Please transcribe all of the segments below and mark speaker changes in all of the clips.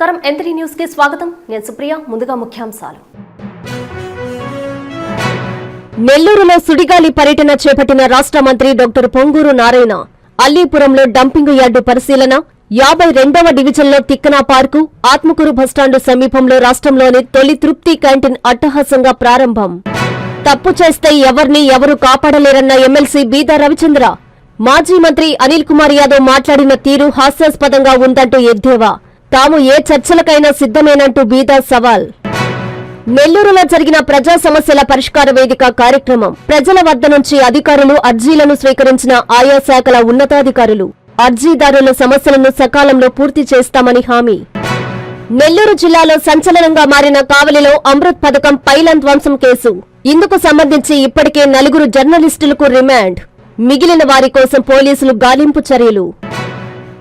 Speaker 1: నమస్కారం ఎంత్రీ న్యూస్ కి స్వాగతం నేను సుప్రియ ముందుగా ముఖ్యాంశాలు నెల్లూరులో సుడిగాలి పర్యటన చేపట్టిన రాష్ట్ర మంత్రి డాక్టర్ పొంగూరు నారాయణ అల్లీపురంలో డంపింగ్ యార్డు పరిశీలన యాభై రెండవ డివిజన్లో తిక్కనా పార్కు ఆత్మకూరు బస్టాండు సమీపంలో రాష్ట్రంలోని తొలి తృప్తి క్యాంటీన్ అట్టహాసంగా ప్రారంభం తప్పు చేస్తే ఎవరిని ఎవరు కాపాడలేరన్న ఎమ్మెల్సీ బీదా రవిచంద్ర మాజీ మంత్రి అనిల్ కుమార్ యాదవ్ మాట్లాడిన తీరు హాస్యాస్పదంగా ఉందంటూ ఎద్దేవా తాము ఏ చర్చలకైనా సిద్ధమేనంటూ బీదా సవాల్ నెల్లూరులో జరిగిన ప్రజా సమస్యల పరిష్కార వేదిక కార్యక్రమం ప్రజల వద్ద నుంచి అధికారులు అర్జీలను స్వీకరించిన ఆయా శాఖల ఉన్నతాధికారులు అర్జీదారుల సమస్యలను సకాలంలో పూర్తి చేస్తామని హామీ నెల్లూరు జిల్లాలో సంచలనంగా మారిన కావలిలో అమృత్ పథకం పైలన్ ధ్వంసం కేసు ఇందుకు సంబంధించి ఇప్పటికే నలుగురు జర్నలిస్టులకు రిమాండ్ మిగిలిన వారి కోసం పోలీసులు గాలింపు చర్యలు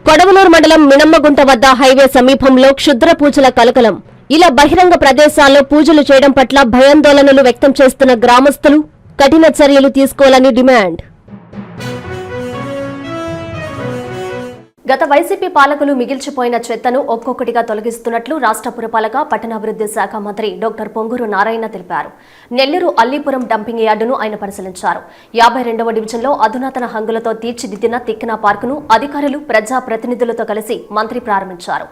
Speaker 1: కొడవలూరు మండలం మినమ్మగుంట వద్ద హైవే సమీపంలో క్షుద్ర పూజల కలకలం ఇలా బహిరంగ ప్రదేశాల్లో పూజలు చేయడం పట్ల భయాందోళనలు వ్యక్తం చేస్తున్న గ్రామస్తులు కఠిన చర్యలు తీసుకోవాలని డిమాండ్ గత వైసీపీ పాలకులు మిగిల్చిపోయిన చెత్తను ఒక్కొక్కటిగా తొలగిస్తున్నట్లు రాష్ట్ర పురపాలక పట్టణాభివృద్ధి శాఖ మంత్రి డాక్టర్ పొంగూరు నారాయణ తెలిపారు నెల్లూరు అల్లీపురం డంపింగ్ యార్డును ఆయన పరిశీలించారు యాభై రెండవ డివిజన్లో అధునాతన హంగులతో తీర్చిదిద్దిన తిక్కిన పార్కును అధికారులు ప్రజాప్రతినిధులతో కలిసి మంత్రి ప్రారంభించారు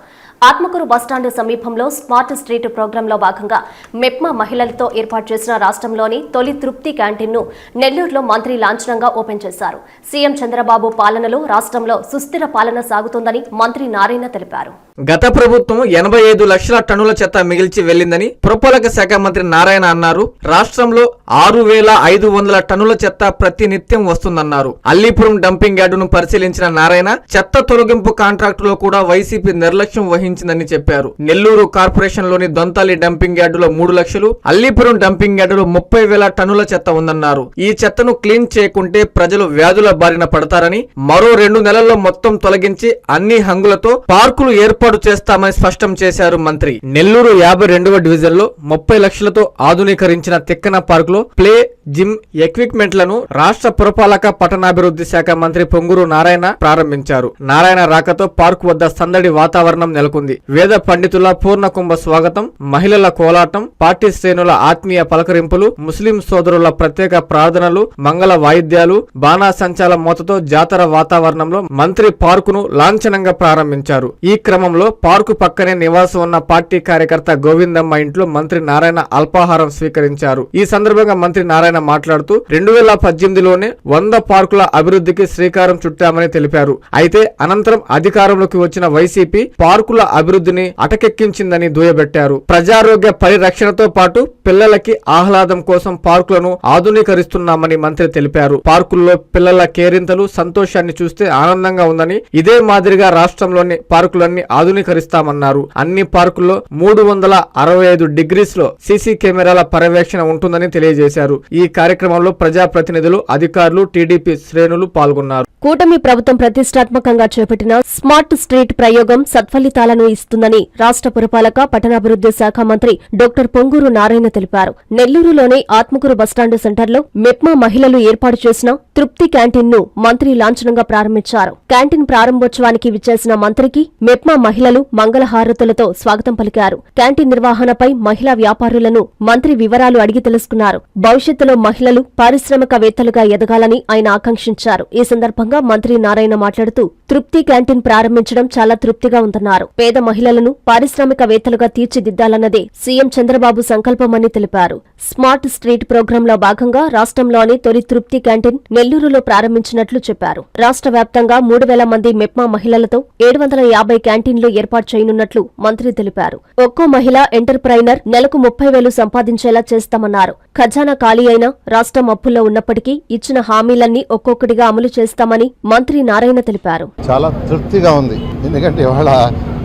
Speaker 1: ఆత్మకూరు బస్టాండ్ సమీపంలో స్మార్ట్ స్ట్రీట్ ప్రోగ్రాంలో భాగంగా మెప్మా మహిళలతో ఏర్పాటు చేసిన రాష్ట్రంలోని తొలి తృప్తి క్యాంటీన్ ను నెల్లూరులో మంత్రి లాంఛనంగా ఓపెన్ చేశారు సీఎం చంద్రబాబు పాలనలో రాష్ట్రంలో సుస్థిర పాలన సాగుతోందని మంత్రి నారాయణ తెలిపారు గత ప్రభుత్వం ఎనభై ఐదు లక్షల టన్నుల చెత్త మిగిల్చి వెళ్లిందని పురపాలక శాఖ మంత్రి నారాయణ అన్నారు రాష్ట్రంలో ఆరు వేల ఐదు వందల టన్నుల చెత్త ప్రతినిత్యం వస్తుందన్నారు అల్లీపురం డంపింగ్ యార్డును పరిశీలించిన నారాయణ చెత్త తొలగింపు కాంట్రాక్టులో కూడా వైసీపీ నిర్లక్ష్యం వహించారు నిర్వహించిందని చెప్పారు నెల్లూరు కార్పొరేషన్ లోని దొంతాలి డంపింగ్ యార్డులో మూడు లక్షలు అల్లీపురం డంపింగ్ యార్డులో ముప్పై వేల టన్నుల చెత్త ఉందన్నారు ఈ చెత్తను క్లీన్ చేయకుంటే ప్రజలు వ్యాధుల బారిన పడతారని మరో రెండు నెలల్లో మొత్తం తొలగించి అన్ని హంగులతో పార్కులు ఏర్పాటు చేస్తామని స్పష్టం చేశారు మంత్రి నెల్లూరు యాభై రెండవ డివిజన్ లో ముప్పై లక్షలతో ఆధునీకరించిన తిక్కన పార్క్ లో ప్లే జిమ్ ఎక్విప్మెంట్లను రాష్ట్ర పురపాలక పట్టణాభివృద్ధి శాఖ మంత్రి పొంగురు నారాయణ ప్రారంభించారు నారాయణ రాకతో పార్క్ వద్ద సందడి వాతావరణం నెలకొంది వేద పండితుల పూర్ణకుంభ స్వాగతం మహిళల కోలాటం పార్టీ శ్రేణుల ఆత్మీయ పలకరింపులు ముస్లిం సోదరుల ప్రత్యేక ప్రార్థనలు మంగళ వాయిద్యాలు బాణాసంచాల మూతతో జాతర వాతావరణంలో మంత్రి పార్కును లాంఛనంగా ప్రారంభించారు ఈ క్రమంలో పార్కు పక్కనే నివాసం ఉన్న పార్టీ కార్యకర్త గోవిందమ్మ ఇంట్లో మంత్రి నారాయణ అల్పాహారం స్వీకరించారు ఈ సందర్భంగా మంత్రి నారాయణ ఆయన మాట్లాడుతూ రెండు వేల పద్దెనిమిదిలోనే వంద పార్కుల అభివృద్ధికి శ్రీకారం చుట్టామని తెలిపారు అయితే అనంతరం అధికారంలోకి వచ్చిన వైసీపీ పార్కుల అభివృద్ధిని అటకెక్కించిందని దుయ్యబెట్టారు ప్రజారోగ్య పరిరక్షణతో పాటు పిల్లలకి ఆహ్లాదం కోసం పార్కులను ఆధునీకరిస్తున్నామని మంత్రి తెలిపారు పార్కుల్లో పిల్లల కేరింతలు సంతోషాన్ని చూస్తే ఆనందంగా ఉందని ఇదే మాదిరిగా రాష్ట్రంలోని పార్కులన్నీ ఆధునీకరిస్తామన్నారు అన్ని పార్కుల్లో మూడు వందల అరవై ఐదు డిగ్రీస్ లో సీసీ కెమెరాల పర్యవేక్షణ ఉంటుందని తెలియజేశారు ఈ ఈ కార్యక్రమంలో ప్రజాప్రతినిధులు అధికారులు టీడీపీ శ్రేణులు పాల్గొన్నారు కూటమి ప్రభుత్వం ప్రతిష్టాత్మకంగా చేపట్టిన స్మార్ట్ స్ట్రీట్ ప్రయోగం సత్ఫలితాలను ఇస్తుందని రాష్ట్ర పురపాలక పట్టణాభివృద్ది శాఖ మంత్రి డాక్టర్ పొంగూరు నారాయణ తెలిపారు నెల్లూరులోని ఆత్మకూరు బస్టాండ్ సెంటర్లో మెప్మా మహిళలు ఏర్పాటు చేసిన తృప్తి క్యాంటీన్ ను మంత్రి లాంఛనంగా ప్రారంభించారు క్యాంటీన్ ప్రారంభోత్సవానికి విచ్చేసిన మంత్రికి మెప్మా మహిళలు మంగళహారతులతో స్వాగతం పలికారు క్యాంటీన్ నిర్వహణపై మహిళా వ్యాపారులను మంత్రి వివరాలు అడిగి తెలుసుకున్నారు భవిష్యత్తులో మహిళలు పారిశ్రామికవేత్తలుగా ఎదగాలని ఆయన ఆకాంక్షించారు ఈ సందర్భంగా మంత్రి నారాయణ మాట్లాడుతూ తృప్తి క్యాంటీన్ ప్రారంభించడం చాలా తృప్తిగా ఉందన్నారు పేద మహిళలను పారిశ్రామికవేత్తలుగా తీర్చిదిద్దాలన్నదే సీఎం చంద్రబాబు సంకల్పమని తెలిపారు స్మార్ట్ స్ట్రీట్ ప్రోగ్రాంలో భాగంగా రాష్ట్రంలోని తొలి తృప్తి క్యాంటీన్ నెల్లూరులో ప్రారంభించినట్లు చెప్పారు రాష్ట్ర వ్యాప్తంగా మూడు వేల మంది మెప్మా మహిళలతో ఏడు వందల యాభై క్యాంటీన్లు ఏర్పాటు చేయనున్నట్లు మంత్రి తెలిపారు ఒక్కో మహిళ ఎంటర్ప్రైనర్ నెలకు ముప్పై వేలు సంపాదించేలా చేస్తామన్నారు ఖజానా ఖాళీ అయినా రాష్ట్రం అప్పుల్లో ఉన్నప్పటికీ ఇచ్చిన హామీలన్నీ ఒక్కొక్కటిగా అమలు చేస్తామని మంత్రి నారాయణ తెలిపారు
Speaker 2: చాలా తృప్తిగా ఉంది ఎందుకంటే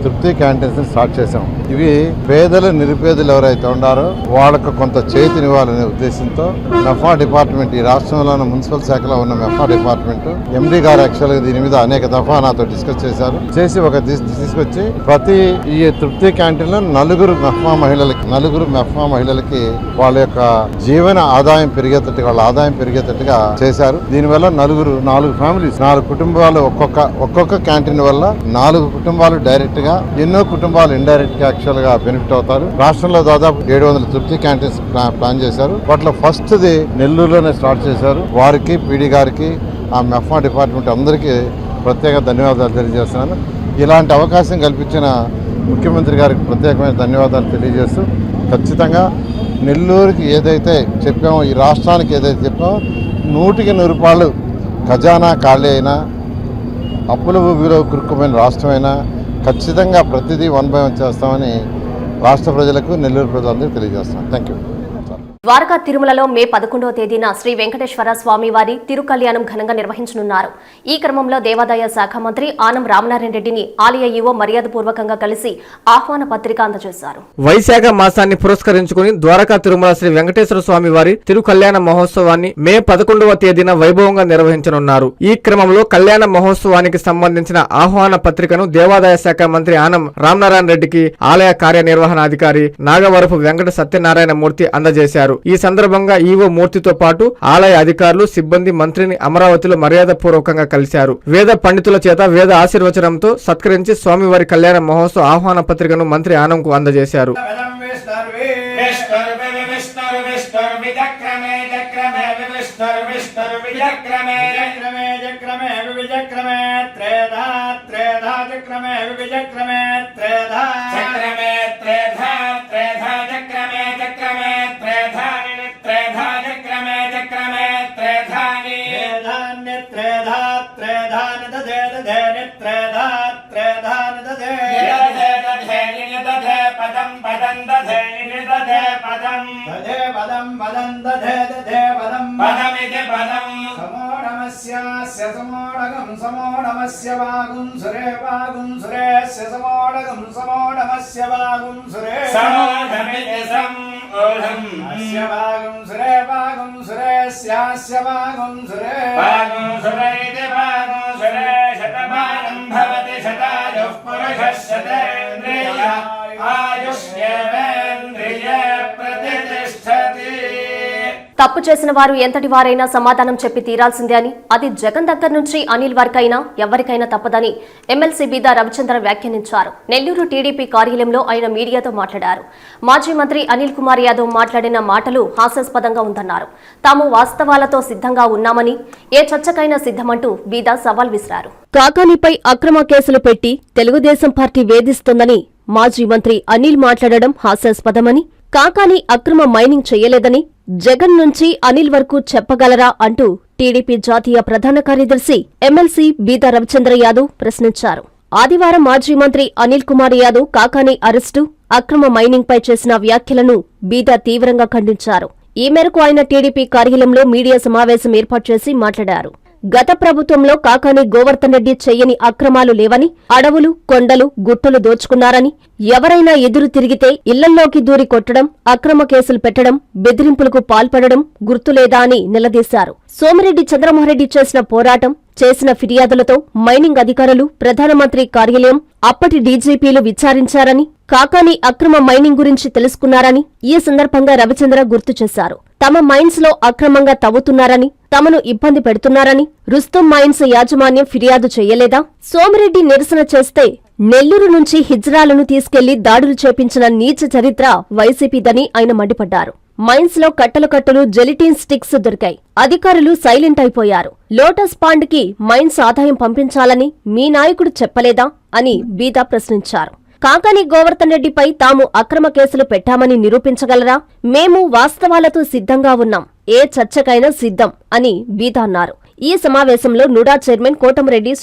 Speaker 2: తృప్తి క్యాంటీన్స్ ని స్టార్ట్ చేశాం ఇవి పేదలు నిరుపేదలు ఎవరైతే ఉండారో వాళ్ళకు కొంత చేతినివ్వాలనే ఉద్దేశంతో మెఫా డిపార్ట్మెంట్ ఈ రాష్ట్రంలోని మున్సిపల్ శాఖలో ఉన్న మెఫా డిపార్ట్మెంట్ ఎండి గారు యాక్చువల్ దీని మీద అనేక దఫా నాతో డిస్కస్ చేశారు చేసి ఒక తీసుకొచ్చి ప్రతి ఈ తృప్తి క్యాంటీన్ లో నలుగురు మెఫా మహిళలకి నలుగురు మెఫా మహిళలకి వాళ్ళ యొక్క జీవన ఆదాయం పెరిగేటట్టుగా వాళ్ళ ఆదాయం పెరిగేటట్టుగా చేశారు దీనివల్ల నలుగురు నాలుగు ఫ్యామిలీస్ నాలుగు కుటుంబాలు ఒక్కొక్క ఒక్కొక్క క్యాంటీన్ వల్ల నాలుగు కుటుంబాలు డైరెక్ట్ గా కారణంగా ఎన్నో కుటుంబాలు ఇండైరెక్ట్ గా యాక్చువల్ గా బెనిఫిట్ అవుతారు రాష్ట్రంలో దాదాపు ఏడు వందల తృప్తి క్యాంటీన్స్ ప్లాన్ చేశారు వాటిలో ఫస్ట్ ది నెల్లూరులోనే స్టార్ట్ చేశారు వారికి పీడీ గారికి ఆ మెఫా డిపార్ట్మెంట్ అందరికీ ప్రత్యేక ధన్యవాదాలు తెలియజేస్తున్నాను ఇలాంటి అవకాశం కల్పించిన ముఖ్యమంత్రి గారికి ప్రత్యేకమైన ధన్యవాదాలు తెలియజేస్తూ ఖచ్చితంగా నెల్లూరుకి ఏదైతే చెప్పామో ఈ రాష్ట్రానికి ఏదైతే చెప్పామో నూటికి నూరు రూపాయలు ఖజానా ఖాళీ అయినా అప్పుల భూమిలో కురుక్కుమైన రాష్ట్రమైనా ఖచ్చితంగా ప్రతిదీ వన్ బై వన్ చేస్తామని రాష్ట్ర ప్రజలకు నెల్లూరు ప్రజలందరికీ తెలియజేస్తాను థ్యాంక్ యూ
Speaker 1: ద్వారకా తిరుమలలో మే పదకొండవ తేదీన శ్రీ వెంకటేశ్వర స్వామివారి కళ్యాణం ఘనంగా నిర్వహించనున్నారు ఈ క్రమంలో దేవాదాయ శాఖ మంత్రి ఆనం రామనారాయణ రెడ్డిని ఆలయ ఈవో మర్యాదపూర్వకంగా కలిసి ఆహ్వాన పత్రిక అందజేశారు వైశాఖ మాసాన్ని పురస్కరించుకుని ద్వారకా తిరుమల శ్రీ వెంకటేశ్వర స్వామివారి కళ్యాణ మహోత్సవాన్ని మే పదకొండవ తేదీన వైభవంగా నిర్వహించనున్నారు ఈ క్రమంలో కళ్యాణ మహోత్సవానికి సంబంధించిన ఆహ్వాన పత్రికను దేవాదాయ శాఖ మంత్రి ఆనం రామనారాయణ రెడ్డికి ఆలయ కార్యనిర్వహణాధికారి నాగవరపు వెంకట సత్యనారాయణ మూర్తి అందజేశారు చేశారు ఈ సందర్భంగా ఈవో మూర్తితో పాటు ఆలయ అధికారులు సిబ్బంది మంత్రిని అమరావతిలో మర్యాద పూర్వకంగా కలిశారు వేద పండితుల చేత వేద ఆశీర్వచనంతో సత్కరించి స్వామివారి కళ్యాణ మహోత్సవ ఆహ్వాన పత్రికను మంత్రి ఆనంకు అందజేశారు చక్రమే త్రేధా చక్రమే త్రేధా త్రేధాన దధే దధే నిత్రేధా త్రేధాన దధే దధే దధే నిదధే పదం పదం దధే నిదధే పదం దధే పదం పదం దధే దధే పదం పదమితి పదం సమోఢమస్యాస్య సమోఢగం సమోఢమస్య వాగుం సురే వాగుం సురేస్య సమోఢగం సమోఢమస్య వాగుం సురే సమోఢమితి సమ్ गोढम् अस्य भागं सुरे भागं सुरेस्यास्य भागं सुरे भागं सुर इति भागं सुरे शतभागं भवति शतायुः पुरुषः शतेन्द्रिय आयुष्येव తప్పు చేసిన వారు ఎంతటి వారైనా సమాధానం చెప్పి తీరాల్సిందే అని అది జగన్ దగ్గర నుంచి అనిల్ వరకైనా ఎవరికైనా తప్పదని ఎమ్మెల్సీ బీదా రవిచంద్ర వ్యాఖ్యానించారు నెల్లూరు టీడీపీ కార్యాలయంలో ఆయన మీడియాతో మాట్లాడారు మాజీ మంత్రి అనిల్ కుమార్ యాదవ్ మాట్లాడిన మాటలు హాస్యాస్పదంగా ఉందన్నారు తాము వాస్తవాలతో సిద్ధంగా ఉన్నామని ఏ చర్చకైనా సిద్ధమంటూ బీదా సవాల్ విసిరారు కాకానీపై అక్రమ కేసులు పెట్టి తెలుగుదేశం పార్టీ వేధిస్తుందని మాజీ మంత్రి అనిల్ మాట్లాడడం హాస్యాస్పదమని కాకాని అక్రమ మైనింగ్ చేయలేదని జగన్ నుంచి అనిల్ వరకు చెప్పగలరా అంటూ టీడీపీ జాతీయ ప్రధాన కార్యదర్శి ఎమ్మెల్సీ బీదా రవిచంద్ర యాదవ్ ప్రశ్నించారు ఆదివారం మాజీ మంత్రి అనిల్ కుమార్ యాదవ్ కాకాని అరెస్టు అక్రమ మైనింగ్పై చేసిన వ్యాఖ్యలను బీదా తీవ్రంగా ఖండించారు ఈ మేరకు ఆయన టీడీపీ కార్యాలయంలో మీడియా సమావేశం ఏర్పాటు చేసి మాట్లాడారు గత ప్రభుత్వంలో కాకాని గోవర్ధన్ రెడ్డి చెయ్యని అక్రమాలు లేవని అడవులు కొండలు గుట్టలు దోచుకున్నారని ఎవరైనా ఎదురు తిరిగితే ఇళ్లల్లోకి దూరి కొట్టడం అక్రమ కేసులు పెట్టడం బెదిరింపులకు పాల్పడడం గుర్తులేదా అని నిలదీశారు సోమిరెడ్డి రెడ్డి చేసిన పోరాటం చేసిన ఫిర్యాదులతో మైనింగ్ అధికారులు ప్రధానమంత్రి కార్యాలయం అప్పటి డీజీపీలు విచారించారని కాకాని అక్రమ మైనింగ్ గురించి తెలుసుకున్నారని ఈ సందర్భంగా రవిచంద్ర గుర్తు చేశారు తమ మైన్స్ లో అక్రమంగా తవ్వుతున్నారని తమను ఇబ్బంది పెడుతున్నారని రుస్తుం మైన్స్ యాజమాన్యం ఫిర్యాదు చేయలేదా సోమిరెడ్డి నిరసన చేస్తే నెల్లూరు నుంచి హిజ్రాలను తీసుకెళ్లి దాడులు చేపించిన నీచ చరిత్ర వైసీపీదని ఆయన మండిపడ్డారు మైన్స్ లో కట్టలు కట్టలు జెలిటిన్ స్టిక్స్ దొరికాయి అధికారులు సైలెంట్ అయిపోయారు లోటస్ పాండ్ కి మైన్స్ ఆదాయం పంపించాలని మీ నాయకుడు చెప్పలేదా అని బీదా ప్రశ్నించారు కాకాని గోవర్ధన్ రెడ్డిపై తాము అక్రమ కేసులు పెట్టామని నిరూపించగలరా మేము వాస్తవాలతో సిద్ధంగా ఉన్నాం ఏ చర్చకైనా సిద్ధం అని బీదా అన్నారు ఈ సమావేశంలో నుడా చైర్మన్ కోటంరెడ్డి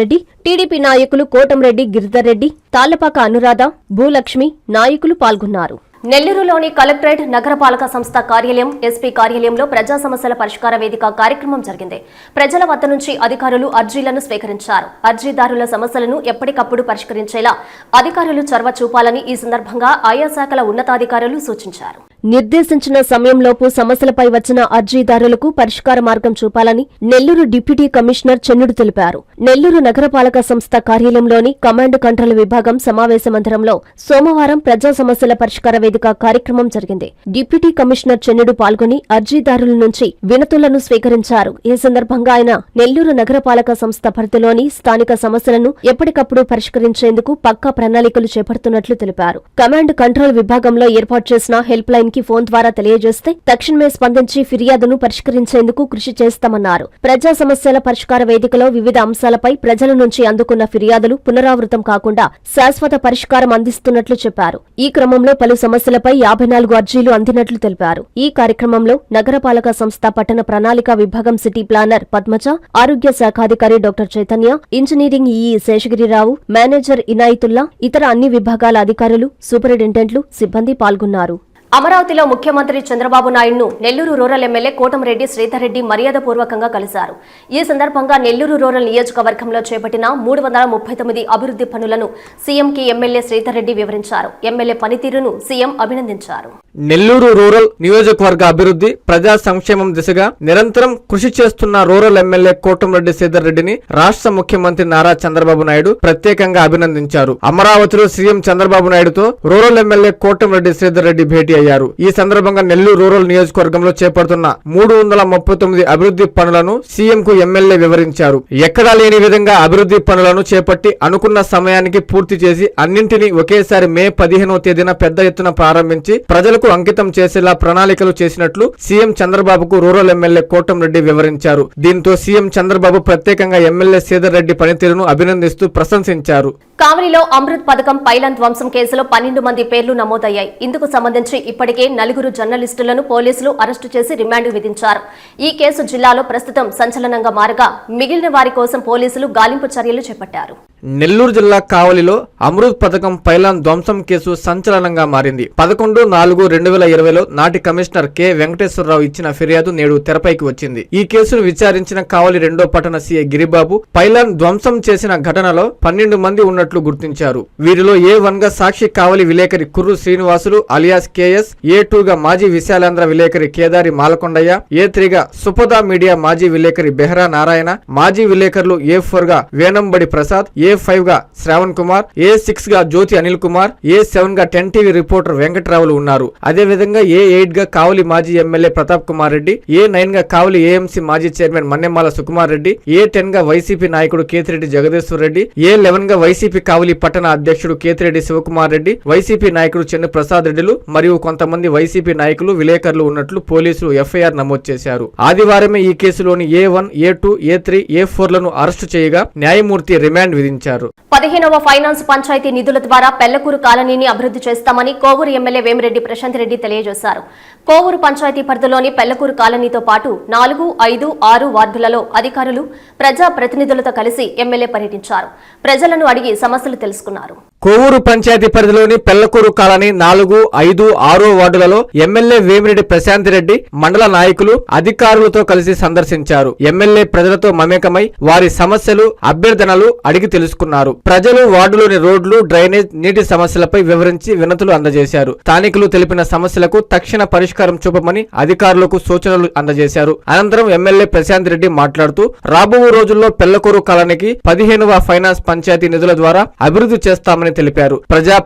Speaker 1: రెడ్డి టీడీపీ నాయకులు కోటంరెడ్డి గిరిధర్ రెడ్డి తాళ్లపాక అనురాధ భూలక్ష్మి నాయకులు పాల్గొన్నారు నెల్లూరులోని కలెక్టరేట్ నగరపాలక సంస్థ కార్యాలయం ఎస్పీ కార్యాలయంలో ప్రజా సమస్యల పరిష్కార వేదిక కార్యక్రమం జరిగింది ప్రజల వద్ద నుంచి అధికారులు అర్జీలను స్వీకరించారు అర్జీదారుల సమస్యలను ఎప్పటికప్పుడు పరిష్కరించేలా అధికారులు చొరవ చూపాలని ఈ సందర్భంగా ఆయా శాఖల ఉన్నతాధికారులు సూచించారు నిర్దేశించిన సమయంలోపు సమస్యలపై వచ్చిన అర్జీదారులకు పరిష్కార మార్గం చూపాలని నెల్లూరు డిప్యూటీ కమిషనర్ చెన్నుడు తెలిపారు నెల్లూరు నగరపాలక సంస్థ కార్యాలయంలోని కమాండ్ కంట్రోల్ విభాగం సమావేశ మందిరంలో సోమవారం ప్రజా సమస్యల పరిష్కార వేదిక కార్యక్రమం జరిగింది డిప్యూటీ కమిషనర్ చెన్నుడు పాల్గొని అర్జీదారుల నుంచి వినతులను స్వీకరించారు ఈ సందర్భంగా ఆయన నెల్లూరు నగరపాలక సంస్థ పరిధిలోని స్థానిక సమస్యలను ఎప్పటికప్పుడు పరిష్కరించేందుకు పక్కా ప్రణాళికలు చేపడుతున్నట్లు తెలిపారు కమాండ్ కంట్రోల్ విభాగంలో ఏర్పాటు చేసిన హెల్ప్ లైన్ కి ఫోన్ ద్వారా తెలియజేస్తే తక్షణమే స్పందించి ఫిర్యాదును పరిష్కరించేందుకు కృషి చేస్తామన్నారు ప్రజా సమస్యల పరిష్కార వేదికలో వివిధ అంశాలపై ప్రజల నుంచి అందుకున్న ఫిర్యాదులు పునరావృతం కాకుండా శాశ్వత పరిష్కారం అందిస్తున్నట్లు చెప్పారు ఈ క్రమంలో పలు సమస్యలు సమస్యలపై యాభై నాలుగు అర్జీలు అందినట్లు తెలిపారు ఈ కార్యక్రమంలో నగరపాలక సంస్థ పట్టణ ప్రణాళిక విభాగం సిటీ ప్లానర్ పద్మజ ఆరోగ్య శాఖాధికారి doctor Chaitanya engineering EE Seshagiri Rao manager Inayatullah ఇతర అన్ని విభాగాల అధికారులు సూపరింటెండెంట్లు సిబ్బంది పాల్గొన్నారు అమరావతిలో ముఖ్యమంత్రి చంద్రబాబు నాయుడును నెల్లూరు రూరల్ ఎమ్మెల్యే రెడ్డి శ్రీధర్రెడ్డి మర్యాదపూర్వకంగా కలిశారు ఈ సందర్భంగా నెల్లూరు రూరల్ నియోజకవర్గంలో చేపట్టిన మూడు వందల ముప్పై తొమ్మిది అభివృద్ధి పనులను సీఎంకి ఎమ్మెల్యే శ్రీధర్రెడ్డి వివరించారు ఎమ్మెల్యే పనితీరును సీఎం అభినందించారు నెల్లూరు రూరల్ నియోజకవర్గ అభివృద్ధి ప్రజా సంక్షేమం దిశగా నిరంతరం కృషి చేస్తున్న రూరల్ ఎమ్మెల్యే కోటంరెడ్డి శ్రీధర్రెడ్డిని రాష్ట్ర ముఖ్యమంత్రి నారా చంద్రబాబు నాయుడు ప్రత్యేకంగా అభినందించారు అమరావతిలో సీఎం చంద్రబాబు నాయుడుతో రూరల్ ఎమ్మెల్యే కోటంరెడ్డి శ్రీధర్రెడ్డి భేటీ అయ్యారు ఈ సందర్భంగా నెల్లూరు రూరల్ నియోజకవర్గంలో చేపడుతున్న మూడు వందల ముప్పై తొమ్మిది అభివృద్ధి పనులను సీఎం కు ఎమ్మెల్యే వివరించారు ఎక్కడా లేని విధంగా అభివృద్ధి పనులను చేపట్టి అనుకున్న సమయానికి పూర్తి చేసి అన్నింటినీ ఒకేసారి మే పదిహేనో తేదీన పెద్ద ఎత్తున ప్రారంభించి ప్రజలకు అంకితం చేసేలా ప్రణాళికలు చేసినట్లు సీఎం చంద్రబాబుకు రూరల్ ఎమ్మెల్యే కోటంరెడ్డి వివరించారు దీంతో సీఎం చంద్రబాబు ప్రత్యేకంగా ఎమ్మెల్యే సీదర్ రెడ్డి పనితీరును అభినందిస్తూ ప్రశంసించారు కావలిలో అమృత్ పథకం పైలన్ ధ్వంసం కేసులో పన్నెండు మంది పేర్లు నమోదయ్యాయి ఇందుకు సంబంధించి ఇప్పటికే నలుగురు జర్నలిస్టులను పోలీసులు అరెస్టు చేసి రిమాండ్ విధించారు ఈ కేసు జిల్లాలో ప్రస్తుతం సంచలనంగా మారగా మిగిలిన వారి కోసం పోలీసులు గాలింపు చర్యలు చేపట్టారు నెల్లూరు జిల్లా కావలిలో అమృత్ పథకం పైలాన్ ధ్వంసం కేసు సంచలనంగా మారింది పదకొండు నాలుగు రెండు వేల ఇరవైలో నాటి కమిషనర్ కె వెంకటేశ్వరరావు ఇచ్చిన ఫిర్యాదు నేడు తెరపైకి వచ్చింది ఈ కేసును విచారించిన కావలి రెండో పట్టణ సీఏ గిరిబాబు పైలాన్ ధ్వంసం చేసిన ఘటనలో పన్నెండు మంది ఉన్నట్లు గుర్తించారు వీరిలో ఏ వన్ గా సాక్షి కావలి విలేకరి Kurru Srinivasulu alias KS A టూగా మాజీ విశాలాంధ్ర విలేకరి కేదారి మాలకొండయ్య ఏ త్రీగా సుపదా మీడియా మాజీ విలేకరి బెహ్రా నారాయణ మాజీ విలేకరులు ఏ ఫోర్ గా వేణంబడి ప్రసాద్ ఏ ఫైవ్ గా Shravan Kumar A A six గా జ్యోతి అనిల్ కుమార్ ఏ సెవెన్ గా టెన్ టీవీ రిపోర్టర్ వెంకట్రావులు ఉన్నారు అదే విధంగా ఏ ఎయిట్ గా కావలి మాజీ MLA Pratap Kumar Reddy A nine గా కావలి ఏఎంసీ మాజీ chairman Mannemala Sukumar Reddy A ten గా వైసీపీ నాయకుడు కేతిరెడ్డి జగదేశ్వర్ రెడ్డి ఏ లెవెన్ గా వైసీపీ కావలి పట్టణ అధ్యక్షుడు కేతిరెడ్డి శివకుమార్ రెడ్డి వైసీపీ నాయకుడు చెన్ను ప్రసాద్ రెడ్డిలు మరియు కొంతమంది వైసీపీ నాయకులు విలేకరులు ఉన్నట్లు పోలీసులు ఎఫ్ఐఆర్ నమోదు చేశారు ఆదివారమే ఈ కేసులోని A one A two A three A four లను అరెస్టు చేయగా న్యాయమూర్తి రిమాండ్ విధించారు పదిహేనవ ఫైనాన్స్ పంచాయతీ నిధుల ద్వారా పెళ్లకూరు కాలనీని అభివృద్ధి చేస్తామని కోవూరు ఎమ్మెల్యే వేమిరెడ్డి ప్రశాంత్ రెడ్డి తెలియజేశారు కోవూరు పంచాయతీ పరిధిలోని పెళ్లకూరు కాలనీతో పాటు నాలుగు ఐదు ఆరు వార్డులలో అధికారులు ప్రజా ప్రతినిధులతో కలిసి ఎమ్మెల్యే పర్యటించారు ప్రజలను అడిగి సమస్యలు తెలుసుకున్నారు కోవూరు పంచాయతీ పరిధిలోని పెళ్లకూరు కాలనీ నాలుగు ఐదు ఆరో వార్డులలో ఎమ్మెల్యే వేమిరెడ్డి ప్రశాంత్ రెడ్డి మండల నాయకులు అధికారులతో కలిసి సందర్శించారు ఎమ్మెల్యే ప్రజలతో మమేకమై వారి సమస్యలు అభ్యర్థనలు అడిగి తెలుసుకున్నారు ప్రజలు వార్డులోని రోడ్లు డ్రైనేజ్ నీటి సమస్యలపై వివరించి వినతులు అందజేశారు స్థానికులు తెలిపిన సమస్యలకు తక్షణ పరిష్కారం చూపమని అధికారులకు సూచనలు అందజేశారు అనంతరం ఎమ్మెల్యే ప్రశాంత్ రెడ్డి మాట్లాడుతూ రాబో రోజుల్లో పెళ్లకూరు కాలనీకి పదిహేనువ ఫైనాన్స్ పంచాయతీ నిధుల ద్వారా అభివృద్ధి చేస్తామని చేస్తామని తెలిపారు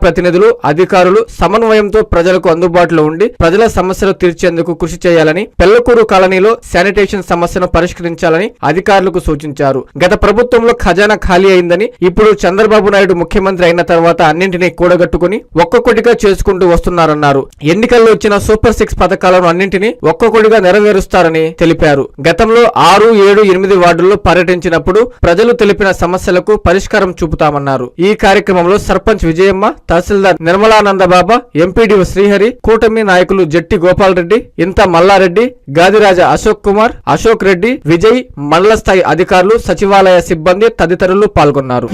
Speaker 1: ప్రతినిధులు అధికారులు సమన్వయంతో ప్రజలకు అందుబాటులో ఉండి ప్రజల సమస్యలు తీర్చేందుకు కృషి చేయాలని పెళ్లకూరు కాలనీలో శానిటేషన్ సమస్యను పరిష్కరించాలని అధికారులకు సూచించారు గత ప్రభుత్వంలో ఖజానా ఖాళీ అయిందని ఇప్పుడు చంద్రబాబు నాయుడు ముఖ్యమంత్రి అయిన తర్వాత అన్నింటినీ కూడగట్టుకుని ఒక్కొక్కటిగా చేసుకుంటూ వస్తున్నారన్నారు ఎన్నికల్లో వచ్చిన సూపర్ సిక్స్ పథకాలను అన్నింటినీ ఒక్కొక్కటిగా నెరవేరుస్తారని తెలిపారు గతంలో ఆరు ఏడు ఎనిమిది వార్డుల్లో పర్యటించినప్పుడు ప్రజలు తెలిపిన సమస్యలకు పరిష్కారం చూపుతామన్నారు ఈ కార్యక్రమంలో సర్పంచ్ విజయమ్మ తహసీల్దార్ నిర్మలానంద బాబా ఎంపీడీఓ శ్రీహరి కూటమి నాయకులు జట్టి గోపాల్ రెడ్డి ఇంత మల్లారెడ్డి గాదిరాజా అశోక్ కుమార్ అశోక్ రెడ్డి విజయ్ మండల స్థాయి అధికారులు సచివాలయ సిబ్బంది తదితరులు పాల్గొన్నారు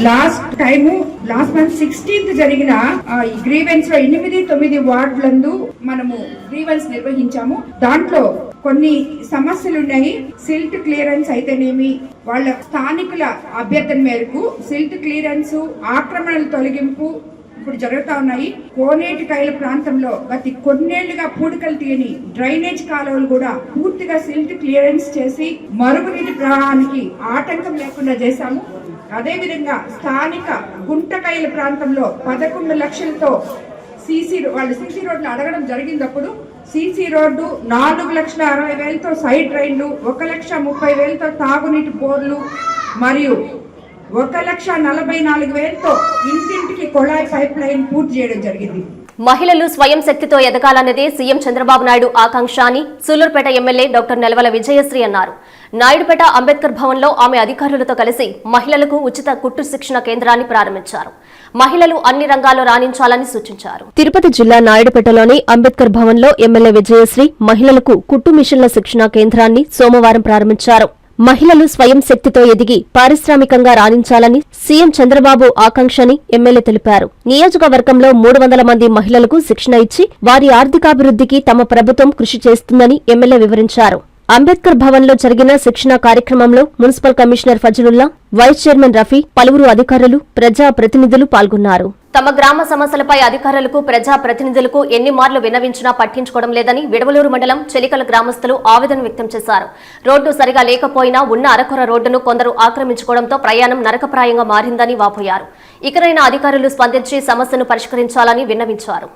Speaker 3: మనము గ్రీవెన్స్ నిర్వహించాము దాంట్లో కొన్ని సమస్యలు ఉన్నాయి సిల్ట్ క్లియరెన్స్ అయితేనేమి వాళ్ళ స్థానికుల అభ్యర్థన మేరకు సిల్ట్ క్లియరెన్స్ ఆక్రమణల తొలగింపు ఇప్పుడు జరుగుతా ఉన్నాయి కోనేటి కాయల ప్రాంతంలో గతి కొన్నేళ్లుగా పూడికలు తీయని డ్రైనేజ్ కాలువలు కూడా పూర్తిగా సిల్ట్ క్లియరెన్స్ చేసి మరుగునీటి ప్రవాహానికి ఆటంకం లేకుండా చేశాము అదేవిధంగా స్థానిక గుంటకాయల ప్రాంతంలో పదకొండు లక్షలతో సీసీ వాళ్ళు సిసి రోడ్లు అడగడం జరిగినప్పుడు సీసీ రోడ్డు నాలుగు లక్షల అరవై వేలతో సైడ్ రైన్లు ఒక లక్ష ముప్పై వేలతో తాగునీటి బోర్లు మరియు ఒక లక్ష నలభై నాలుగు వేలతో ఇంటింటికి కొళాయి పైప్ లైన్ పూర్తి చేయడం జరిగింది
Speaker 1: మహిళలు స్వయం శక్తితో ఎదగాలన్నదే సీఎం చంద్రబాబు నాయుడు ఆకాంక్ష అని సూలూరుపేట ఎమ్మెల్యే డాక్టర్ నెలవల విజయశ్రీ అన్నారు నాయుడుపేట అంబేద్కర్ భవన్లో ఆమె అధికారులతో కలిసి మహిళలకు ఉచిత కుట్టు శిక్షణ కేంద్రాన్ని ప్రారంభించారు మహిళలు అన్ని రంగాల్లో రాణించాలని సూచించారు తిరుపతి జిల్లా నాయుడుపేటలోని అంబేద్కర్ భవన్లో ఎమ్మెల్యే విజయశ్రీ మహిళలకు కుట్టు మిషన్ల శిక్షణ కేంద్రాన్ని సోమవారం ప్రారంభించారు మహిళలు స్వయం శక్తితో ఎదిగి పారిశ్రామికంగా రాణించాలని సీఎం చంద్రబాబు ఆకాంక్షని ఎమ్మెల్యే తెలిపారు నియోజకవర్గంలో మూడు వందల మంది మహిళలకు శిక్షణ ఇచ్చి వారి ఆర్థికాభివృద్ధికి తమ ప్రభుత్వం కృషి చేస్తుందని ఎమ్మెల్యే వివరించారు అంబేద్కర్ భవన్లో జరిగిన శిక్షణ కార్యక్రమంలో municipal commissioner Fazalullah vice chairman Rafi పలువురు అధికారులు ప్రజా ప్రతినిధులు పాల్గొన్నారు తమ గ్రామ సమస్యలపై అధికారులకు ప్రజా ప్రతినిధులకు ఎన్ని మార్లు విన్నవించినా పట్టించుకోవడం లేదని విడవలూరు మండలం చెలికల గ్రామస్తులు ఆవేదన వ్యక్తం చేశారు రోడ్డు సరిగా లేకపోయినా ఉన్న అరకొర రోడ్డును కొందరు ఆక్రమించుకోవడంతో ప్రయాణం నరకప్రాయంగా మారిందని వాపోయారు ఇకనైనా అధికారులు స్పందించి సమస్యను పరిష్కరించాలని విన్నవించారు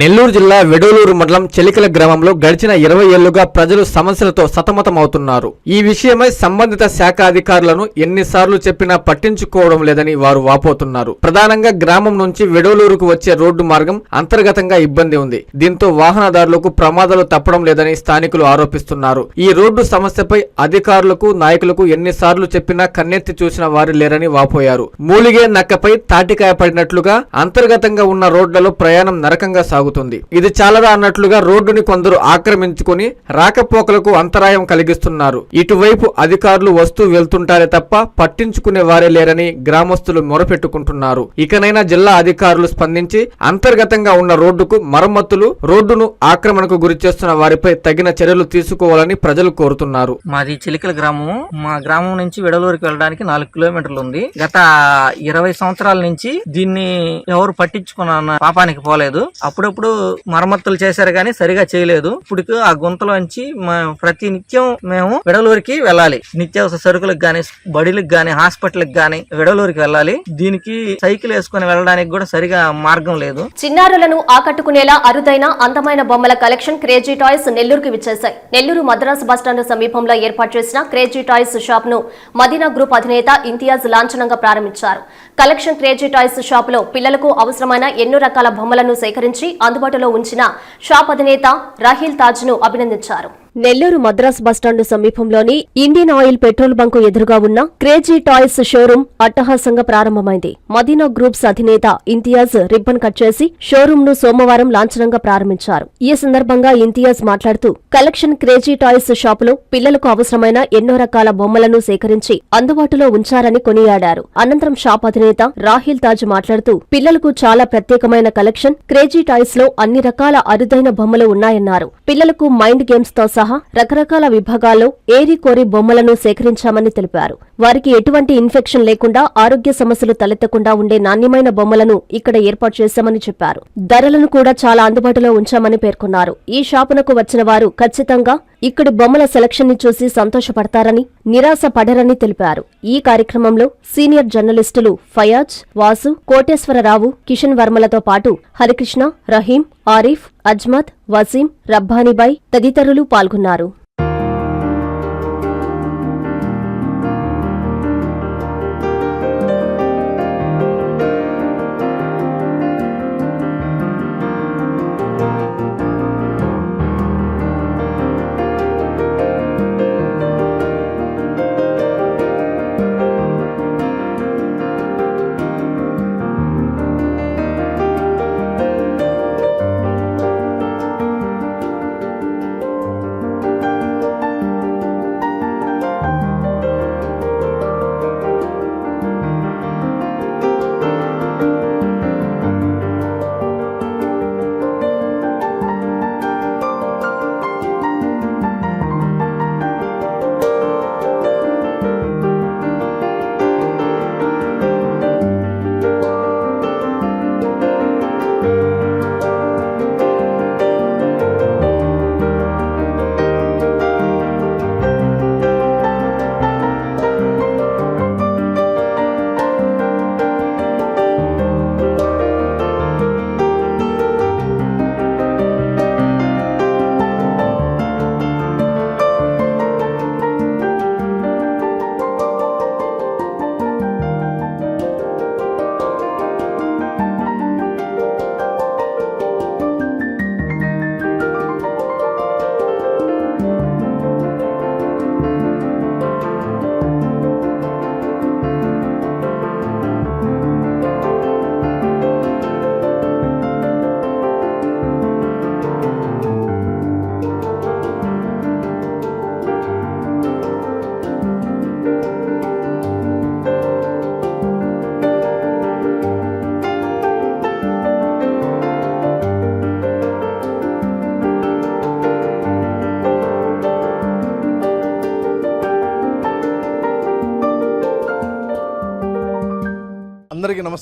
Speaker 1: నెల్లూరు జిల్లా వెడోలూరు మండలం చెలికల గ్రామంలో గడిచిన ఇరవై ఏళ్లుగా ప్రజలు సమస్యలతో సతమతమవుతున్నారు ఈ విషయమై సంబంధిత శాఖ అధికారులను ఎన్నిసార్లు చెప్పినా పట్టించుకోవడం లేదని వారు వాపోతున్నారు ప్రధానంగా గ్రామం నుంచి వెడోలూరుకు వచ్చే రోడ్డు మార్గం అంతర్గతంగా ఇబ్బంది ఉంది దీంతో వాహనదారులకు ప్రమాదాలు తప్పడం లేదని స్థానికులు ఆరోపిస్తున్నారు ఈ రోడ్డు సమస్యపై అధికారులకు నాయకులకు ఎన్నిసార్లు చెప్పినా కన్నెత్తి చూసిన వారు లేరని వాపోయారు మూలిగే నక్కపై తాటికాయ పడినట్లుగా అంతర్గతంగా ఉన్న రోడ్లలో ప్రయాణం నరకంగా సాగుతుంది ఇది చాలదా అన్నట్లుగా రోడ్డుని కొందరు ఆక్రమించుకుని రాకపోకలకు అంతరాయం కలిగిస్తున్నారు ఇటువైపు అధికారులు వస్తూ వెళ్తుంటారే తప్ప పట్టించుకునే వారే లేరని గ్రామస్తులు మొరపెట్టుకుంటున్నారు ఇకనైనా జిల్లా అధికారులు స్పందించి అంతర్గతంగా ఉన్న రోడ్డుకు మరమ్మతులు రోడ్డును ఆక్రమణకు గురి చేస్తున్న వారిపై తగిన చర్యలు తీసుకోవాలని ప్రజలు కోరుతున్నారు మాది చిలికల గ్రామం మా గ్రామం నుంచి విడలూరికి వెళ్ళడానికి నాలుగు కిలోమీటర్లు ఉంది గత ఇరవై సంవత్సరాల నుంచి దీన్ని ఎవరు పట్టించుకున్న పాపానికి పోలేదు అప్పుడు అప్పుడప్పుడు మరమ్మతులు చేశారు కానీ సరిగా చేయలేదు ఇప్పుడు ఆ గుంతలోంచి ప్రతి నిత్యం మేము విడలూరికి వెళ్ళాలి నిత్యావసర సరుకులకు గానీ బడిలకు గానీ హాస్పిటల్కి గానీ విడలూరికి వెళ్ళాలి దీనికి సైకిల్ వేసుకుని వెళ్ళడానికి కూడా సరిగా మార్గం లేదు చిన్నారులను ఆకట్టుకునేలా అరుదైన అందమైన బొమ్మల కలెక్షన్ క్రేజీ టాయ్స్ నెల్లూరుకి విచ్చేశాయి నెల్లూరు మద్రాసు బస్టాండ్ సమీపంలో ఏర్పాటు చేసిన క్రేజీ టాయ్స్ షాప్ ను మదీనా గ్రూప్ అధినేత ఇంతియాజ్ లాంఛనంగా ప్రారంభించారు కలెక్షన్ క్రేజీ టాయ్స్ షాపులో పిల్లలకు అవసరమైన ఎన్నో రకాల బొమ్మలను సేకరించి అందుబాటులో ఉంచిన షాప్ అధినేత రాహీల్ తాజ్ను అభినందించారు నెల్లూరు మద్రాస్ బస్టాండు సమీపంలోని ఇండియన్ ఆయిల్ పెట్రోల్ బంకు ఎదురుగా ఉన్న క్రేజీ టాయ్స్ షోరూం అట్టహాసంగా ప్రారంభమైంది మదీనా గ్రూప్స్ అధినేత ఇంతియాజ్ రిబ్బన్ కట్ చేసి షోరూం ను సోమవారం లాంఛనంగా ప్రారంభించారు ఈ సందర్భంగా ఇంతియాజ్ మాట్లాడుతూ కలెక్షన్ క్రేజీ టాయ్స్ షాపులో పిల్లలకు అవసరమైన ఎన్నో రకాల బొమ్మలను సేకరించి అందుబాటులో ఉంచారని కొనియాడారు అనంతరం షాప్ అధినేత రాహిల్ తాజ్ మాట్లాడుతూ పిల్లలకు చాలా ప్రత్యేకమైన కలెక్షన్ క్రేజీ టాయ్స్ లో అన్ని రకాల అరుదైన బొమ్మలు ఉన్నాయన్నారు పిల్లలకు మైండ్ గేమ్స్ తో సహా రకరకాల విభాగాల్లో ఏరి కోరి బొమ్మలను సేకరించామని తెలిపారు వారికి ఎటువంటి ఇన్ఫెక్షన్ లేకుండా ఆరోగ్య సమస్యలు తలెత్తకుండా ఉండే నాణ్యమైన బొమ్మలను ఇక్కడ ఏర్పాటు చేశామని చెప్పారు ధరలను కూడా చాలా అందుబాటులో ఉంచామని పేర్కొన్నారు ఈ షాపునకు వచ్చిన వారు ఖచ్చితంగా ఇక్కడ బొమ్మల సెలక్షన్ని చూసి సంతోషపడతారని నిరాశ పడరని తెలిపారు ఈ కార్యక్రమంలో సీనియర్ జర్నలిస్టులు ఫయాజ్ వాసు కోటేశ్వరరావు కిషన్ వర్మలతో పాటు హరికృష్ణ రహీం ఆరిఫ్ అజ్మత్ వసీం రబ్బానీబాయ్ తదితరులు పాల్గొన్నారు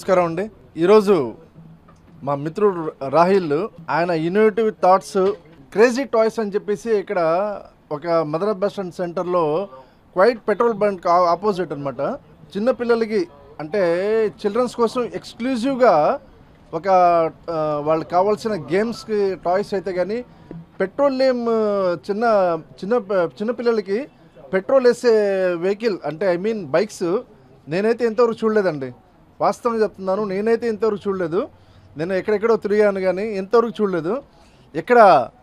Speaker 4: నమస్కారం అండి ఈరోజు మా మిత్రుడు రాహిల్ ఆయన ఇన్నోవేటివ్ థాట్స్ క్రేజీ టాయ్స్ అని చెప్పేసి ఇక్కడ ఒక మదర్ బస్ స్టాండ్ సెంటర్లో క్వైట్ పెట్రోల్ బంక్ ఆపోజిట్ అనమాట చిన్నపిల్లలకి అంటే చిల్డ్రన్స్ కోసం ఎక్స్క్లూజివ్గా ఒక వాళ్ళకి కావాల్సిన గేమ్స్కి టాయ్స్ అయితే కానీ పెట్రోలియం చిన్న చిన్న చిన్నపిల్లలకి పెట్రోల్ వేసే వెహికల్ అంటే ఐ మీన్ బైక్స్ నేనైతే ఎంతవరకు చూడలేదండి వాస్తవం చెప్తున్నాను నేనైతే ఇంతవరకు చూడలేదు నేను ఎక్కడెక్కడో తిరిగాను కానీ ఇంతవరకు చూడలేదు ఎక్కడ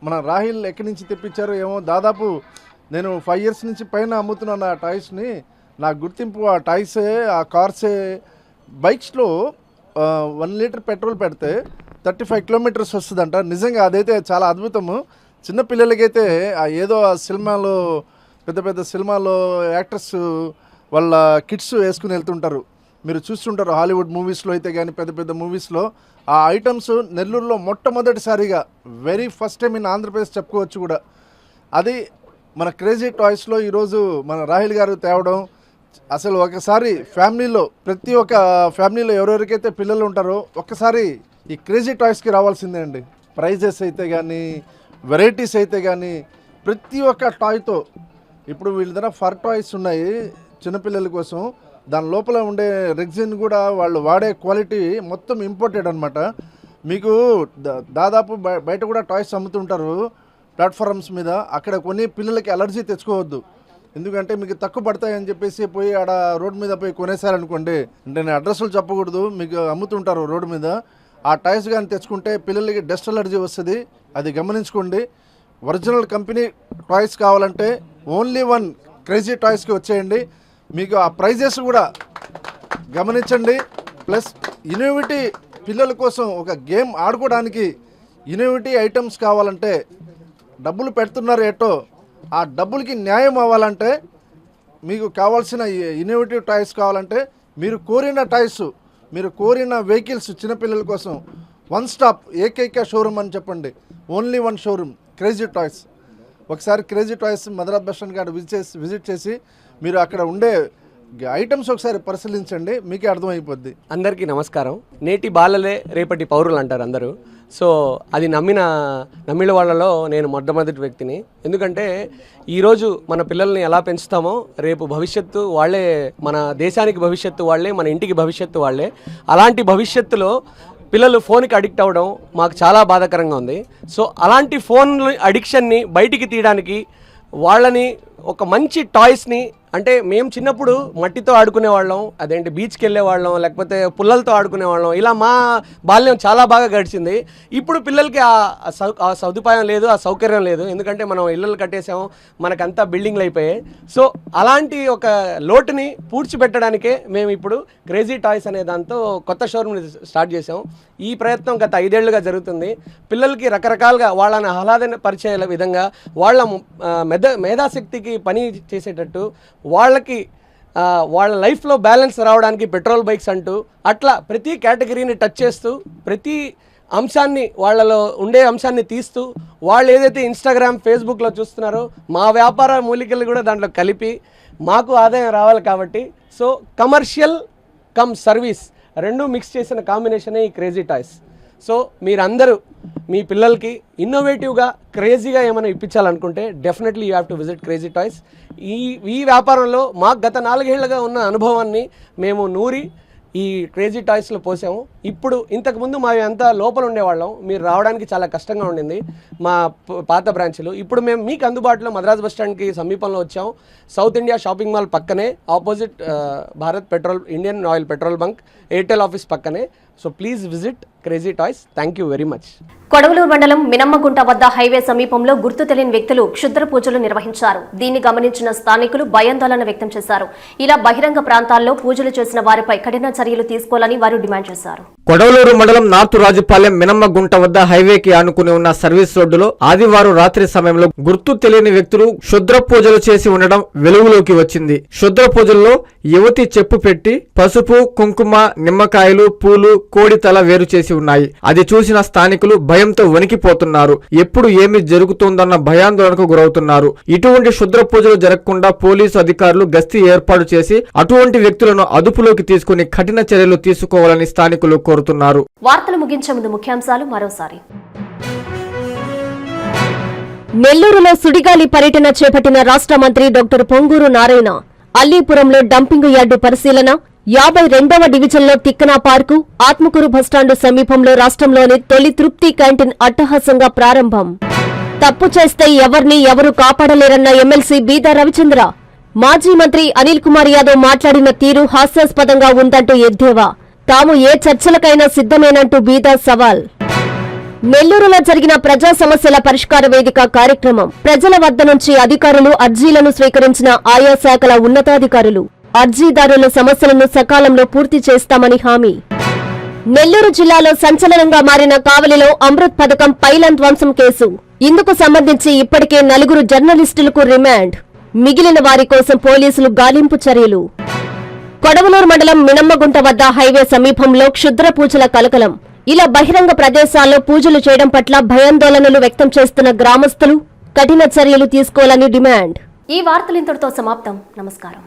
Speaker 4: మన రాహిల్ ఎక్కడి నుంచి తెప్పించారో ఏమో దాదాపు నేను ఫైవ్ ఇయర్స్ నుంచి పైన అమ్ముతున్నాను ఆ టాయ్స్ని నా గుర్తింపు ఆ టాయిసే ఆ కార్సే బైక్స్లో వన్ లీటర్ పెట్రోల్ పెడితే థర్టీ ఫైవ్ కిలోమీటర్స్ వస్తుందంట నిజంగా అదైతే చాలా అద్భుతము చిన్న పిల్లలకైతే ఏదో ఆ సినిమాలో పెద్ద పెద్ద సినిమాలో యాక్టర్స్ వాళ్ళ కిట్స్ వేసుకుని వెళ్తుంటారు మీరు చూస్తుంటారు హాలీవుడ్ మూవీస్లో అయితే కానీ పెద్ద పెద్ద మూవీస్లో ఆ ఐటమ్స్ నెల్లూరులో మొట్టమొదటిసారిగా very first time in Andhra Pradesh చెప్పుకోవచ్చు కూడా అది మన క్రేజీ టాయ్స్లో ఈరోజు మన రాహిల్ గారు తేవడం అసలు ఒకసారి ఫ్యామిలీలో ప్రతి ఒక్క ఫ్యామిలీలో ఎవరెవరికైతే పిల్లలు ఉంటారో ఒక్కసారి ఈ క్రేజీ టాయ్స్కి రావాల్సిందే అండి ప్రైజెస్ అయితే కానీ వెరైటీస్ అయితే కానీ ప్రతి ఒక్క టాయ్తో ఇప్పుడు వీళ్ళ దగ్గర ఫర్ టాయ్స్ ఉన్నాయి చిన్నపిల్లల కోసం దాని లోపల ఉండే రెగ్జిన్ కూడా వాళ్ళు వాడే క్వాలిటీ మొత్తం ఇంపోర్టెడ్ అనమాట మీకు దాదాపు బయట కూడా టాయ్స్ అమ్ముతుంటారు ప్లాట్ఫారమ్స్ మీద అక్కడ కొన్ని పిల్లలకి అలర్జీ తెచ్చుకోవద్దు ఎందుకంటే మీకు తక్కువ పడతాయని చెప్పేసి పోయి ఆడ రోడ్ మీద పోయి కొనేసారనుకోండి అంటే నేను అడ్రస్లు చెప్పకూడదు మీకు అమ్ముతుంటారు రోడ్డు మీద ఆ టైర్స్ కానీ తెచ్చుకుంటే పిల్లలకి డస్ట్ అలర్జీ వస్తుంది అది గమనించుకోండి ఒరిజినల్ కంపెనీ టాయ్స్ కావాలంటే ఓన్లీ వన్ క్రేజీ టాయ్స్కి వచ్చేయండి మీకు ఆ ప్రైజెస్ కూడా గమనించండి ప్లస్ ఇన్నోవేటివ్ పిల్లల కోసం ఒక గేమ్ ఆడుకోవడానికి ఇన్నోవేటివ్ ఐటమ్స్ కావాలంటే డబ్బులు పెడుతున్నారు ఏటో ఆ డబ్బులకి న్యాయం అవ్వాలంటే మీకు కావాల్సిన ఇన్నోవేటివ్ టాయ్స్ కావాలంటే మీరు కోరిన టాయ్స్ మీరు కోరిన వెహికల్స్ చిన్నపిల్లల కోసం వన్ స్టాప్ ఏకైక షోరూమ్ అని చెప్పండి only one showroom Crazy Toys ఒకసారి క్రేజీ టాయ్స్ మదరాబ్ బస్ స్టాండ్ గారు విజిట్ చేసి విజిట్ చేసి మీరు అక్కడ ఉండే ఐటమ్స్ ఒకసారి పరిశీలించండి మీకే అర్థమైపోద్ది
Speaker 5: అందరికీ నమస్కారం నేటి బాలలే రేపటి పౌరులు అంటారు అందరూ సో అది నమ్మిన నమ్మిన వాళ్ళలో నేను మొట్టమొదటి వ్యక్తిని ఎందుకంటే ఈరోజు మన పిల్లల్ని ఎలా పెంచుతామో రేపు భవిష్యత్తు వాళ్ళే మన దేశానికి భవిష్యత్తు వాళ్ళే మన ఇంటికి భవిష్యత్తు వాళ్ళే అలాంటి భవిష్యత్తులో పిల్లలు ఫోన్కి అడిక్ట్ అవ్వడం మాకు చాలా బాధాకరంగా ఉంది సో అలాంటి ఫోన్ అడిక్షన్ని బయటికి తీయడానికి వాళ్ళని ఒక మంచి టాయ్స్ని అంటే మేము చిన్నప్పుడు మట్టితో ఆడుకునే వాళ్ళం అదేంటి బీచ్కి వెళ్ళేవాళ్ళం లేకపోతే పుల్లలతో ఆడుకునే వాళ్ళం ఇలా మా బాల్యం చాలా బాగా గడిచింది ఇప్పుడు పిల్లలకి ఆ సదుపాయం లేదు ఆ సౌకర్యం లేదు ఎందుకంటే మనం ఇళ్ళలు కట్టేసాం మనకంతా బిల్డింగ్లు అయిపోయాయి సో అలాంటి ఒక లోటుని పూడ్చిపెట్టడానికే మేము ఇప్పుడు క్రేజీ టాయ్స్ అనే దాంతో కొత్త షోరూమ్ స్టార్ట్ చేసాం ఈ ప్రయత్నం గత ఐదేళ్లుగా జరుగుతుంది పిల్లలకి రకరకాలుగా వాళ్ళని ఆహ్లాదన పరిచే విధంగా వాళ్ళ మెద మేధాశక్తికి పని చేసేటట్టు వాళ్ళకి వాళ్ళ లైఫ్లో బ్యాలెన్స్ రావడానికి పెట్రోల్ బైక్స్ అంటూ అట్లా ప్రతి కేటగిరీని టచ్ చేస్తూ ప్రతి అంశాన్ని వాళ్ళలో ఉండే అంశాన్ని తీస్తూ వాళ్ళు ఏదైతే ఇన్స్టాగ్రామ్ ఫేస్బుక్లో చూస్తున్నారో మా వ్యాపార మూలికలు కూడా దాంట్లో కలిపి మాకు ఆదాయం రావాలి కాబట్టి సో కమర్షియల్ కమ్ సర్వీస్ రెండు మిక్స్ చేసిన కాంబినేషనే ఈ క్రేజీ టాయ్స్ సో మీరందరూ మీ పిల్లలకి ఇన్నోవేటివ్గా క్రేజీగా ఏమైనా ఇప్పించాలనుకుంటే definitely you have to visit Crazy Toys ఈ ఈ వ్యాపారంలో మాకు గత నాలుగేళ్లుగా ఉన్న అనుభవాన్ని మేము నూరి ఈ క్రేజీ టాయ్స్లో పోసాము ఇప్పుడు ఇంతకుముందు మావి అంతా లోపల ఉండేవాళ్ళం మీరు రావడానికి చాలా కష్టంగా ఉండింది మా పాత బ్రాంచ్లు ఇప్పుడు మేము మీకు అందుబాటులో మద్రాస్ బస్టాండ్కి సమీపంలో వచ్చాము సౌత్ ఇండియా షాపింగ్ మాల్ పక్కనే opposite Bharat petrol Indian Oil petrol bunk Airtel office పక్కనే so please visit Crazy Toys thank you very much
Speaker 1: Kodavalur మండలం మినమ్మగుంట వద్ద హైవే సమీపంలో గుర్తు తెలియని వ్యక్తులు క్షుద్ర పూజలు నిర్వహించారు దీన్ని గమనించిన స్థానికులు భయాందోళన వ్యక్తం చేశారు ఇలా బహిరంగ ప్రాంతాల్లో పూజలు చేసిన వారిపై కఠిన చర్యలు తీసుకోవాలని వారు డిమాండ్ చేశారు కొడవలూరు మండలం నాతు రాజుపాలెం మినమ్మగుంట వద్ద హైవేకి ఆనుకుని ఉన్న సర్వీస్ రోడ్డులో ఆదివారం రాత్రి సమయంలో గుర్తు తెలియని వ్యక్తులు శుద్ర పూజలు చేసి ఉండడం వెలుగులోకి వచ్చింది శుద్ర పూజల్లో యువతి చెప్పు పెట్టి పసుపు కుంకుమ నిమ్మకాయలు పూలు కోడి తల వేరు చేసి ఉన్నాయి అది చూసిన స్థానికులు భయంతో వణికిపోతున్నారు ఎప్పుడు ఏమి జరుగుతుందన్న భయాందోళనకు గురవుతున్నారు ఇటువంటి శుద్ర పూజలు జరగకుండా పోలీసు అధికారులు గస్తీ ఏర్పాటు చేసి అటువంటి వ్యక్తులను అదుపులోకి తీసుకుని కఠిన చర్యలు తీసుకోవాలని స్థానికులు కోరుతున్నారు వార్తలు ముగించే ముందు ముఖ్యాంశాలు మరోసారి నెల్లూరులో సుడిగాలి పర్యటన చేపట్టిన రాష్ట్ర మంత్రి డాక్టర్ పొంగూరు నారాయణ అల్లీపురంలో డంపింగ్ యార్డు పరిశీలన యాభై రెండవ డివిజన్లో తిక్కనా పార్కు ఆత్మకూరు బస్టాండు సమీపంలో రాష్ట్రంలోని తొలి తృప్తి క్యాంటీన్ అట్టహాసంగా ప్రారంభం తప్పు చేస్తే ఎవరిని ఎవరు కాపాడలేరన్న ఎమ్మెల్సీ బీదా రవిచంద్ర మాజీ మంత్రి అనిల్ కుమార్ యాదవ్ మాట్లాడిన తీరు హాస్యాస్పదంగా ఉందంటూ ఎద్దేవా తాము ఏ చర్చలకైనా సిద్ధమేనంటూ బీదా సవాల్ నెల్లూరులో జరిగిన ప్రజా సమస్యల పరిష్కార వేదిక కార్యక్రమం ప్రజల వద్ద నుంచి అధికారులు అర్జీలను స్వీకరించిన ఆయా శాఖల ఉన్నతాధికారులు అర్జీదారుల సమస్యలను సకాలంలో పూర్తి చేస్తామని హామీ నెల్లూరు జిల్లాలో సంచలనంగా మారిన కావలిలో అమృత్ పథకం పైలన్ ధ్వంసం కేసు ఇందుకు సంబంధించి ఇప్పటికే నలుగురు జర్నలిస్టులకు రిమాండ్ మిగిలిన వారి కోసం పోలీసులు గాలింపు చర్యలు కొడవలూరు మండలం మినమ్మగుంట వద్ద హైవే సమీపంలో క్షుద్ర పూజల కలకలం ఇలా బహిరంగ ప్రదేశాల్లో పూజలు చేయడం పట్ల భయాందోళనలు వ్యక్తం చేస్తున్న గ్రామస్తులు కఠిన చర్యలు తీసుకోవాలని డిమాండ్ ఈ వార్తలు ఇంతటితో సమాప్తం నమస్కారం